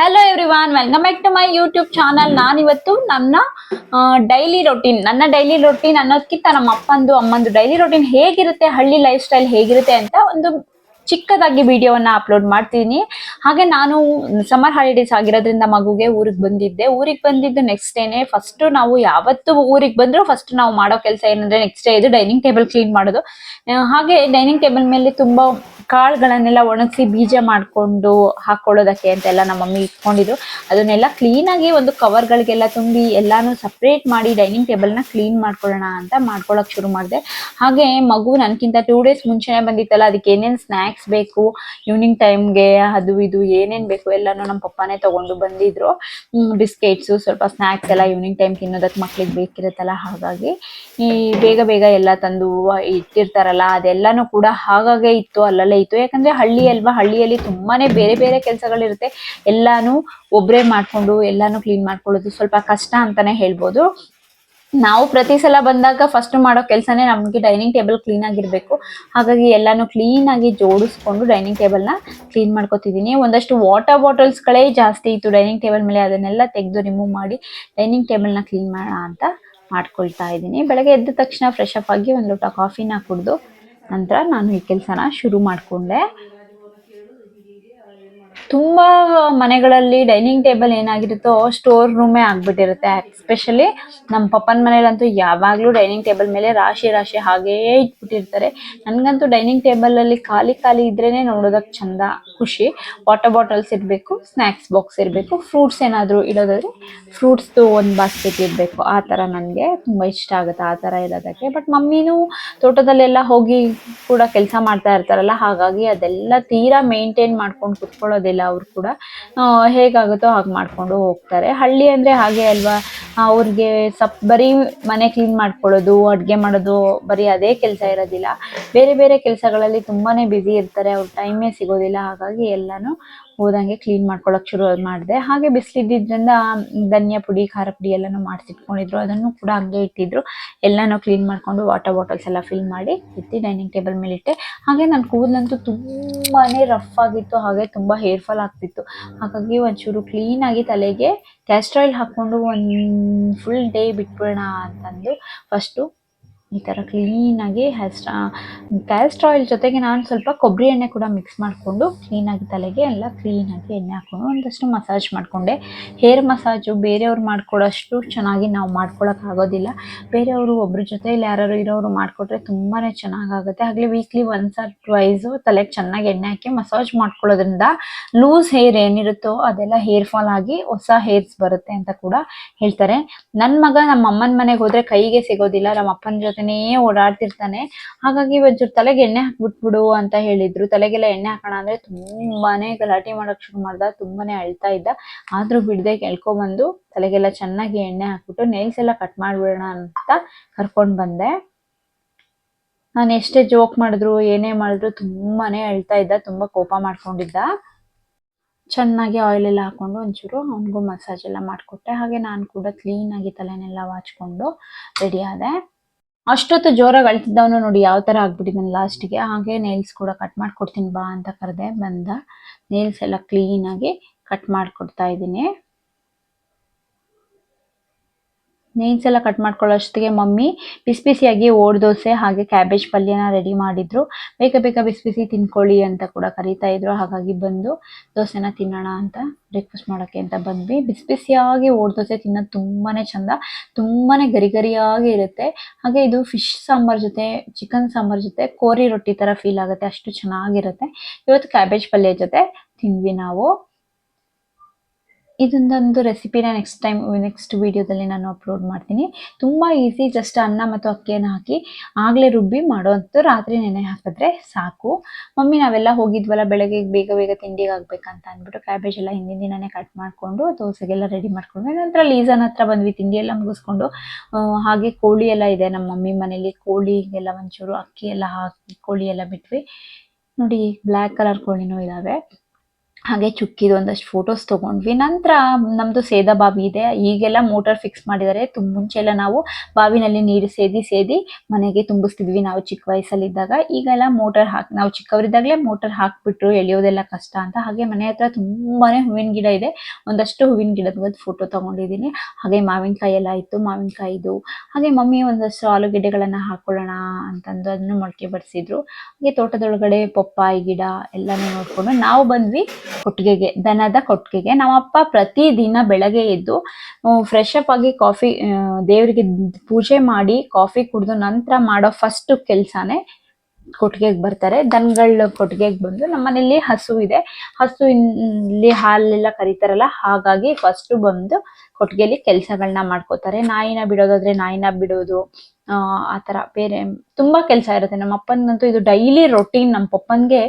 Hello everyone welcome back to my YouTube channel ನಾನಿವತ್ತು ನನ್ನ daily routine ನನ್ನ daily routine ಅನ್ನೋದಕ್ಕಿಂತ ನಮ್ಮ ಅಪ್ಪಂದು, ಅಮ್ಮಂದು ಡೈಲಿ ರೊಟೀನ್ ಹೇಗಿರುತ್ತೆ, ಹಳ್ಳಿ ಲೈಫ್ ಸ್ಟೈಲ್ ಹೇಗಿರುತ್ತೆ ಅಂತ ಒಂದು ಚಿಕ್ಕದಾಗಿ ವಿಡಿಯೋವನ್ನ ಅಪ್ಲೋಡ್ ಮಾಡ್ತೀನಿ. ಹಾಗೆ ನಾನು ಸಮ್ಮರ್ ಹಾಲಿಡೇಸ್ ಆಗಿರೋದ್ರಿಂದ ಮಗುಗೆ ಊರಿಗೆ ಬಂದಿದ್ದೆ. ಊರಿಗೆ ಬಂದಿದ್ದು ನೆಕ್ಸ್ಟ್ ಡೇನೆ ಫಸ್ಟ್ ನಾವು ಯಾವತ್ತು ಊರಿಗೆ ಬಂದ್ರು ಫಸ್ಟ್ ನಾವು ಮಾಡೋ ಕೆಲಸ ಏನಂದರೆ ನೆಕ್ಸ್ಟ್ ಡೇ ಇದು ಡೈನಿಂಗ್ ಟೇಬಲ್ ಕ್ಲೀನ್ ಮಾಡೋದು. ಹಾಗೆ ಡೈನಿಂಗ್ ಟೇಬಲ್ ಮೇಲೆ ತುಂಬಾ ಕಾಳುಗಳನ್ನೆಲ್ಲ ಒಣಗಿಸಿ ಬೀಜ ಮಾಡ್ಕೊಂಡು ಹಾಕೊಳ್ಳೋದಕ್ಕೆ ಅಂತೆಲ್ಲ ನಮ್ಮ ಮಮ್ಮಿ ಇಟ್ಕೊಂಡಿದ್ರು. ಅದನ್ನೆಲ್ಲ ಕ್ಲೀನ್ ಆಗಿ ಒಂದು ಕವರ್ಗಳಿಗೆಲ್ಲ ತುಂಬಿ ಎಲ್ಲಾನು ಸಪ್ರೇಟ್ ಮಾಡಿ ಡೈನಿಂಗ್ ಟೇಬಲ್ನ ಕ್ಲೀನ್ ಮಾಡ್ಕೊಳ್ಳೋಣ ಅಂತ ಮಾಡ್ಕೊಳ್ಳೋಕೆ ಶುರು ಮಾಡಿದೆ. ಹಾಗೆ ಮಗು ನನಗಿಂತ ಟೂ ಡೇಸ್ ಮುಂಚೆನೇ ಬಂದಿತ್ತಲ್ಲ, ಅದಕ್ಕೆ ಏನೇನ್ ಸ್ನ್ಯಾಕ್ಸ್ ಬೇಕು ಈವ್ನಿಂಗ್ ಟೈಮ್ಗೆ ಅದು ಇದು ಏನೇನ್ ಬೇಕು ಎಲ್ಲಾನು ನಮ್ಮ ಪಪ್ಪನೇ ತೊಗೊಂಡು ಬಂದಿದ್ರು. ಬಿಸ್ಕೆಟ್ಸು ಸ್ವಲ್ಪ ಸ್ನ್ಯಾಕ್ಸ್ ಎಲ್ಲ ಈವ್ನಿಂಗ್ ಟೈಮ್ ತಿನ್ನೋದಕ್ಕೆ ಮಕ್ಳಿಗೆ ಬೇಕಿರುತ್ತಲ್ಲ ಹಾಗಾಗಿ. ಈ ಬೇಗ ಬೇಗ ಎಲ್ಲ ತಂದು ಇಟ್ಟಿರ್ತಾರಲ್ಲ, ಅದೆಲ್ಲಾನು ಕೂಡ ಹಾಗಾಗೆ ಇತ್ತು, ಅಲ್ಲಲ್ಲೇ ಇತ್ತು. ಯಾಕಂದ್ರೆ ಹಳ್ಳಿ ಅಲ್ವಾ? ಹಳ್ಳಿಯಲ್ಲಿ ತುಂಬಾನೇ ಬೇರೆ ಬೇರೆ ಕೆಲಸಗಳಿರುತ್ತೆ. ಎಲ್ಲಾನು ಒಬ್ರೇ ಮಾಡ್ಕೊಂಡು, ಎಲ್ಲಾನು ಕ್ಲೀನ್ ಮಾಡ್ಕೊಳ್ಳೋದು ಸ್ವಲ್ಪ ಕಷ್ಟ ಅಂತಾನೆ ಹೇಳ್ಬೋದು. ನಾವು ಪ್ರತಿ ಸಲ ಬಂದಾಗ ಫಸ್ಟ್ ಮಾಡೋ ಕೆಲಸನೇ ನಮಗೆ ಡೈನಿಂಗ್ ಟೇಬಲ್ ಕ್ಲೀನ್ ಆಗಿರಬೇಕು. ಹಾಗಾಗಿ ಎಲ್ಲಾನು ಕ್ಲೀನ್ ಆಗಿ ಜೋಡಿಸ್ಕೊಂಡು ಡೈನಿಂಗ್ ಟೇಬಲ್ನ ಕ್ಲೀನ್ ಮಾಡ್ಕೊತಿದ್ದೀನಿ. ಒಂದಷ್ಟು ವಾಟರ್ ಬಾಟಲ್ಸ್ಗಳೇ ಜಾಸ್ತಿ ಇತ್ತು ಡೈನಿಂಗ್ ಟೇಬಲ್ ಮೇಲೆ. ಅದನ್ನೆಲ್ಲ ತೆಗೆದು ರಿಮೂವ್ ಮಾಡಿ ಡೈನಿಂಗ್ ಟೇಬಲ್ನ ಕ್ಲೀನ್ ಮಾಡೋಣ ಅಂತ ಮಾಡ್ಕೊಳ್ತಾ ಇದ್ದೀನಿ. ಬೆಳಗ್ಗೆ ಎದ್ದ ತಕ್ಷಣ ಫ್ರೆಶ್ ಅಪ್ ಆಗಿ ಒಂದು ಲೋಟ ಕಾಫಿನ ಕುಡಿದು ನಂತರ ನಾನು ಈ ಕೆಲಸನ ಶುರು ಮಾಡಿಕೊಂಡೆ. ತುಂಬಾ ಮನೆಗಳಲ್ಲಿ ಡೈನಿಂಗ್ ಟೇಬಲ್ ಏನಾಗಿರುತ್ತೋ ಸ್ಟೋರ್ ರೂಮೇ ಆಗ್ಬಿಟ್ಟಿರುತ್ತೆ. ಎಸ್ಪೆಷಲಿ ನಮ್ಮ ಪಪ್ಪನ ಮನೇಲಂತೂ ಯಾವಾಗ್ಲೂ ಡೈನಿಂಗ್ ಟೇಬಲ್ ಮೇಲೆ ರಾಶಿ ರಾಶಿ ಹಾಗೇ ಇಟ್ಬಿಟ್ಟಿರ್ತಾರೆ. ನನ್ಗಂತೂ ಡೈನಿಂಗ್ ಟೇಬಲ್ ಅಲ್ಲಿ ಖಾಲಿ ಖಾಲಿ ಇದ್ರೇನೆ ನೋಡೋದಕ್ ಚಂದ, ಖುಷಿ. ವಾಟರ್ ಬಾಟಲ್ಸ್ ಇರಬೇಕು ಸ್ನ್ಯಾಕ್ಸ್ ಬಾಕ್ಸ್ ಇರಬೇಕು, ಫ್ರೂಟ್ಸ್ ಏನಾದರೂ ಇಡೋದಾದ್ರೆ ಫ್ರೂಟ್ಸ್ದು ಒಂದು ಬಾಸ್ಕೆಟ್ ಇರಬೇಕು. ಆ ಥರ ನನಗೆ ತುಂಬ ಇಷ್ಟ ಆಗುತ್ತೆ, ಆ ಥರ ಇರೋದಕ್ಕೆ ಬಟ್ ಮಮ್ಮಿನೂ ತೋಟದಲ್ಲೆಲ್ಲ ಹೋಗಿ ಕೂಡ ಕೆಲಸ ಮಾಡ್ತಾ ಇರ್ತಾರಲ್ಲ, ಹಾಗಾಗಿ ಅದೆಲ್ಲ ತೀರಾ ಮೇಂಟೈನ್ ಮಾಡ್ಕೊಂಡು ಕುತ್ಕೊಳ್ಳೋದಿಲ್ಲ. ಅವ್ರು ಕೂಡ ಹೇಗಾಗುತ್ತೋ ಹಾಗೆ ಮಾಡ್ಕೊಂಡು ಹೋಗ್ತಾರೆ. ಹಳ್ಳಿ ಅಂದರೆ ಹಾಗೆ ಅಲ್ವಾ? ಅವ್ರಿಗೆ ಸಪ್, ಬರೀ ಮನೆ ಕ್ಲೀನ್ ಮಾಡ್ಕೊಳ್ಳೋದು, ಅಡುಗೆ ಮಾಡೋದು, ಬರೀ ಅದೇ ಕೆಲಸ ಇರೋದಿಲ್ಲ. ಬೇರೆ ಬೇರೆ ಕೆಲಸಗಳಲ್ಲಿ ತುಂಬಾನೇ ಬ್ಯುಸಿ ಇರ್ತಾರೆ, ಅವ್ರ ಟೈಮೇ ಸಿಗೋದಿಲ್ಲ. ಹಾಗಾಗಿ ಎಲ್ಲಾನು ಹೋದಂಗೆ ಕ್ಲೀನ್ ಮಾಡ್ಕೊಳಕ್ ಶುರು ಮಾಡಿದೆ. ಹಾಗೆ ಬಿಸಿಲಿದ್ದಿದ್ರಿಂದ ಧನಿಯಾ ಪುಡಿ, ಖಾರ ಪುಡಿ ಎಲ್ಲಾನು ಮಾಡಿಸಿಟ್ಕೊಂಡಿದ್ರು. ಅದನ್ನು ಕೂಡ ಹಂಗೆ ಇಟ್ಟಿದ್ರು. ಎಲ್ಲಾನು ಕ್ಲೀನ್ ಮಾಡ್ಕೊಂಡು ವಾಟರ್ ಬಾಟಲ್ಸ್ ಎಲ್ಲ ಫಿಲ್ ಮಾಡಿ ಎತ್ತಿ ಡೈನಿಂಗ್ ಟೇಬಲ್ ಮೇಲೆ ಇಟ್ಟೆ. ಹಾಗೆ ನನ್ನ ಕೂದಲಂತೂ ತುಂಬಾ ರಫ್ ಆಗಿತ್ತು. ಹಾಗೆ ತುಂಬಾ ಹೇರ್ ಫಾಲ್ ಆಗ್ತಿತ್ತು. ಹಾಗಾಗಿ ಒಂಚೂರು ಕ್ಲೀನ್ ಆಗಿ ತಲೆಗೆ ಕ್ಯಾಸ್ಟ್ರಾಯಿಲ್ ಹಾಕ್ಕೊಂಡು ಒಂದು ಫುಲ್ ಡೇ ಬಿಟ್ಬಿಡೋಣ ಅಂತಂದು ಫಸ್ಟು ಈ ಥರ ಕ್ಲೀನಾಗಿ ಹೇರ್ ಸ್ಟಾ ಕ್ಯಾಸ್ಟರ್ ಆಯಿಲ್ ಜೊತೆಗೆ ನಾನು ಸ್ವಲ್ಪ ಕೊಬ್ಬರಿ ಎಣ್ಣೆ ಕೂಡ ಮಿಕ್ಸ್ ಮಾಡಿಕೊಂಡು ಕ್ಲೀನಾಗಿ ತಲೆಗೆ ಎಲ್ಲ ಕ್ಲೀನಾಗಿ ಎಣ್ಣೆ ಹಾಕೊಂಡು ಒಂದಷ್ಟು ಮಸಾಜ್ ಮಾಡಿಕೊಂಡೆ. ಹೇರ್ ಮಸಾಜು ಬೇರೆಯವ್ರು ಮಾಡಿಕೊಡೋಷ್ಟು ಚೆನ್ನಾಗಿ ನಾವು ಮಾಡ್ಕೊಳ್ಳೋಕ್ಕಾಗೋದಿಲ್ಲ ಬೇರೆಯವರು ಜೊತೆ ಇಲ್ಲಿ ಯಾರು ಇರೋರು ಮಾಡಿಕೊಟ್ರೆ ತುಂಬಾ ಚೆನ್ನಾಗಾಗುತ್ತೆ. ಆಗಲಿ ವೀಕ್ಲಿ ಒನ್ಸ್ ಆರ್ ಟ್ವೈಸು ತಲೆಗೆ ಚೆನ್ನಾಗಿ ಎಣ್ಣೆ ಹಾಕಿ ಮಸಾಜ್ ಮಾಡ್ಕೊಳ್ಳೋದ್ರಿಂದ ಲೂಸ್ ಹೇರ್ ಏನಿರುತ್ತೋ ಅದೆಲ್ಲ ಹೇರ್ ಫಾಲ್ ಆಗಿ ಹೊಸ ಹೇರ್ಸ್ ಬರುತ್ತೆ ಅಂತ ಕೂಡ ಹೇಳ್ತಾರೆ. ನನ್ನ ಮಗ ನಮ್ಮ ಅಮ್ಮನ ಮನೆಗೆ ಹೋದರೆ ಕೈಗೆ ಸಿಗೋದಿಲ್ಲ ನಮ್ಮ ಅಪ್ಪನ ಜೊತೆನೇ ಓಡಾಡ್ತಿರ್ತಾನೆ. ಹಾಗಾಗಿ ಒಂಚೂರು ತಲೆಗೆ ಎಣ್ಣೆ ಹಾಕ್ಬಿಟ್ಬಿಡು ಅಂತ ಹೇಳಿದ್ರು. ತಲೆಗೆಲ್ಲ ಎಣ್ಣೆ ಹಾಕೋಣ ಅಂದ್ರೆ ತುಂಬಾನೇ ಗಲಾಟೆ ಮಾಡಕ್ ಶುರು ಮಾಡ್ದ, ತುಂಬಾನೇ ಅಳ್ತಾ ಇದ್ದ. ಆದ್ರೂ ಬಿಡದೆ ಕೇಳ್ಕೊಂಬಂದು ತಲೆಗೆಲ್ಲ ಚೆನ್ನಾಗಿ ಎಣ್ಣೆ ಹಾಕ್ಬಿಟ್ಟು ನೇಲ್ಸ್ ಎಲ್ಲ ಕಟ್ ಮಾಡ್ಬಿಡೋಣ ಅಂತ ಕರ್ಕೊಂಡ್ ಬಂದೆ. ನಾನು ಎಷ್ಟೇ ಜೋಕ್ ಮಾಡಿದ್ರು, ಏನೇ ಮಾಡಿದ್ರು ತುಂಬಾನೇ ಅಳ್ತಾ ಇದ್ದ, ತುಂಬಾ ಕೋಪ ಮಾಡ್ಕೊಂಡಿದ್ದ. ಚೆನ್ನಾಗಿ ಆಯಿಲ್ ಎಲ್ಲ ಹಾಕೊಂಡು ಒಂಚೂರು ಅವನಿಗೂ ಮಸಾಜ್ ಎಲ್ಲ ಮಾಡಿಕೊಟ್ಟೆ. ಹಾಗೆ ನಾನು ಕೂಡ ಕ್ಲೀನಾಗಿ ತಲೆನೆಲ್ಲ ವಾಚ್ಕೊಂಡು ರೆಡಿ ಆದೆ. ಅಷ್ಟೊತ್ತು ಜೋರಾಗಿ ಅಳ್ತಿದ್ದವನು ನೋಡಿ ಯಾವ ತರ ಆಗ್ಬಿಟ್ಟಿದ್ದಾನೆ ಲಾಸ್ಟಿಗೆ ಹಾಗೆ ನೇಲ್ಸ್ ಕೂಡ ಕಟ್ ಮಾಡ್ಕೊಡ್ತೀನಿ ಬಾ ಅಂತ ಕರೆದೆ ಬಂದ. ನೇಲ್ಸ್ ಎಲ್ಲ ಆಗಿ ಕಟ್ ಮಾಡ್ಕೊಡ್ತಾ ಇದ್ದೀನಿ. ನೇಲ್ಸ್ ಎಲ್ಲ ಕಟ್ ಮಾಡ್ಕೊಳ್ಳೋಷ್ಟೊತ್ತಿಗೆ ಮಮ್ಮಿ ಬಿಸಿ ಬಿಸಿಯಾಗಿ ಓಡ್ ದೋಸೆ ಹಾಗೆ ಕ್ಯಾಬೇಜ್ ಪಲ್ಯನ ರೆಡಿ ಮಾಡಿದ್ರು. ಬೇಗ ಬೇಗ ಬಿಸಿ ಬಿಸಿ ತಿನ್ಕೊಳ್ಳಿ ಅಂತ ಕೂಡ ಕರೀತಾ ಇದ್ರು. ಹಾಗಾಗಿ ಬಂದು ದೋಸೆನ ತಿನ್ನೋಣ ಅಂತ ಬ್ರೇಕ್ಫಾಸ್ಟ್ ಮಾಡೋಕ್ಕೆ ಅಂತ ಬಂದ್ವಿ. ಬಿಸಿ ಬಿಸಿಯಾಗಿ ಓಡ್ ದೋಸೆ ತಿನ್ನೋದು ತುಂಬಾನೇ ಚಂದ, ತುಂಬಾನೇ ಗರಿ ಗರಿಯಾಗಿ ಇರುತ್ತೆ. ಹಾಗೆ ಇದು ಫಿಶ್ ಸಾಂಬಾರ್ ಜೊತೆ ಚಿಕನ್ ಸಾಂಬಾರ್ ಜೊತೆ ಕೋರಿ ರೊಟ್ಟಿ ತರ ಫೀಲ್ ಆಗುತ್ತೆ. ಅಷ್ಟು ಚೆನ್ನಾಗಿರುತ್ತೆ. ಇವತ್ತು ಕ್ಯಾಬೇಜ್ ಪಲ್ಯ ಜೊತೆ ತಿಂದ್ವಿ ನಾವು. ಇದೊಂದೊಂದು ರೆಸಿಪಿನ ನೆಕ್ಸ್ಟ್ ಟೈಮ್ ನೆಕ್ಸ್ಟ್ ವಿಡಿಯೋದಲ್ಲಿ ನಾನು ಅಪ್ಲೋಡ್ ಮಾಡ್ತೀನಿ. ತುಂಬ ಈಸಿ ಜಸ್ಟ್ ಅನ್ನ ಮತ್ತು ಅಕ್ಕಿಯನ್ನು ಹಾಕಿ ಆಗಲೇ ರುಬ್ಬಿ ಮಾಡೋವಂಥ ರಾತ್ರಿ ನೆನೆ ಹಾಕಿದ್ರೆ ಸಾಕು. ಮಮ್ಮಿ, ನಾವೆಲ್ಲ ಹೋಗಿದ್ವಲ್ಲ, ಬೆಳಗ್ಗೆ ಬೇಗ ಬೇಗ ತಿಂಡಿಗೆ ಆಗಬೇಕಂತ ಅಂದ್ಬಿಟ್ಟು ಕ್ಯಾಬೇಜ್ ಎಲ್ಲ ಹಿಂದಿನ ದಿನನೇ ಕಟ್ ಮಾಡಿಕೊಂಡು, ದೋಸೆಗೆಲ್ಲ ರೆಡಿ ಮಾಡ್ಕೊಂಡ್ವಿ ನಂತರ ಲೀಸನ್ ಹತ್ರ ಬಂದ್ವಿ ತಿಂಡಿ ಎಲ್ಲ ಮುಗಿಸ್ಕೊಂಡು ಹಾಗೆ ಕೋಳಿ ಎಲ್ಲ ಇದೆ, ನಮ್ಮ ಮಮ್ಮಿ ಮನೇಲಿ ಕೋಳಿಗೆಲ್ಲ ಒಂಚೂರು ಅಕ್ಕಿ ಎಲ್ಲ ಹಾಕಿ ಕೋಳಿ ಎಲ್ಲ ಬಿಟ್ವಿ. ನೋಡಿ ಬ್ಲ್ಯಾಕ್ ಕಲರ್ ಕೋಳಿನೂ ಇದ್ದಾವೆ ಹಾಗೆ ಚುಕ್ಕಿದು ಒಂದಷ್ಟು ಫೋಟೋಸ್ ತಗೊಂಡ್ವಿ. ನಂತರ ನಮ್ದು ಸೇದಾ ಬಾವಿ ಇದೆ. ಈಗೆಲ್ಲ ಮೋಟರ್ ಫಿಕ್ಸ್ ಮಾಡಿದ್ದಾರೆ ತುಂಬ ಮುಂಚೆ ಎಲ್ಲ ನಾವು ಬಾವಿನಲ್ಲಿ ನೀರು ಸೇದಿ ಸೇದಿ ಮನೆಗೆ ತುಂಬಿಸ್ತಿದ್ವಿ ನಾವು ಚಿಕ್ಕ ವಯಸ್ಸಲ್ಲಿದ್ದಾಗ. ಈಗೆಲ್ಲ ಮೋಟರ್ ಹಾಕಿ, ನಾವು ಚಿಕ್ಕವರಿದ್ದಾಗಲೇ ಮೋಟರ್ ಹಾಕಿಬಿಟ್ರು. ಎಳೆಯೋದೆಲ್ಲ ಕಷ್ಟ ಅಂತ. ಹಾಗೆ ಮನೆ ಹತ್ರ ತುಂಬಾನೇ ಹೂವಿನ ಗಿಡ ಇದೆ. ಒಂದಷ್ಟು ಹೂವಿನ ಗಿಡದ ಫೋಟೋ ತಗೊಂಡಿದ್ದೀನಿ. ಹಾಗೆ ಮಾವಿನಕಾಯಿ ಎಲ್ಲ ಇತ್ತು ಮಾವಿನಕಾಯಿದು. ಹಾಗೆ ಮಮ್ಮಿ ಒಂದಷ್ಟು ಆಲೂಗೆಡ್ಡೆಗಳನ್ನ ಹಾಕೊಳ್ಳೋಣ ಅಂತಂದು ಅದನ್ನು ಮೊಳಕೆ ಬರ್ಸಿದ್ರು ಹಾಗೆ ತೋಟದೊಳಗಡೆ ಪಪ್ಪಾಯಿ ಗಿಡ ಎಲ್ಲನೂ ನೋಡ್ಕೊಂಡು ನಾವು ಬಂದ್ವಿ. ಕೊಟ್ಟಿಗೆಗೆ, ದನದ ಕೊಟ್ಟಿಗೆಗೆ. ನಮ್ಮಪ್ಪ ಪ್ರತಿ ದಿನ ಬೆಳಗ್ಗೆ ಎದ್ದು ಫ್ರೆಶ್ ಅಪ್ ಆಗಿ ಕಾಫಿ ದೇವರಿಗೆ ಪೂಜೆ ಮಾಡಿ ಕಾಫಿ ಕುಡಿದು ನಂತರ ಮಾಡೋ ಫಸ್ಟ್ ಕೆಲಸನೇ ಕೊಟ್ಟಿಗೆಗೆ ಬರ್ತಾರೆ. ದನಗಳ ಕೊಟ್ಟಿಗೆಗೆ ಬಂದು ನಮ್ಮನೇಲಿ ಹಸು ಇದೆ. ಹಸು ಇಲ್ಲಿ ಹಾಲೆಲ್ಲ ಕರಿತಾರಲ್ಲ, ಹಾಗಾಗಿ ಫಸ್ಟ್ ಬಂದು ಕೊಟ್ಟಿಗೆಲಿ ಕೆಲಸಗಳನ್ನ ಮಾಡ್ಕೋತಾರೆ. ನಾಯಿನ ಬಿಡೋದಾದ್ರೆ ನಾಯಿನ ಬಿಡೋದು, ಆ ಆತರ ಬೇರೆ ತುಂಬಾ ಕೆಲಸ ಇರುತ್ತೆ. ನಮ್ಮ ಅಪ್ಪನಿಗಂತೂ ಇದು ಡೈಲಿ ರೊಟೀನ್ ನಮ್ಮ ಪಪ್ಪನ್ಗೆ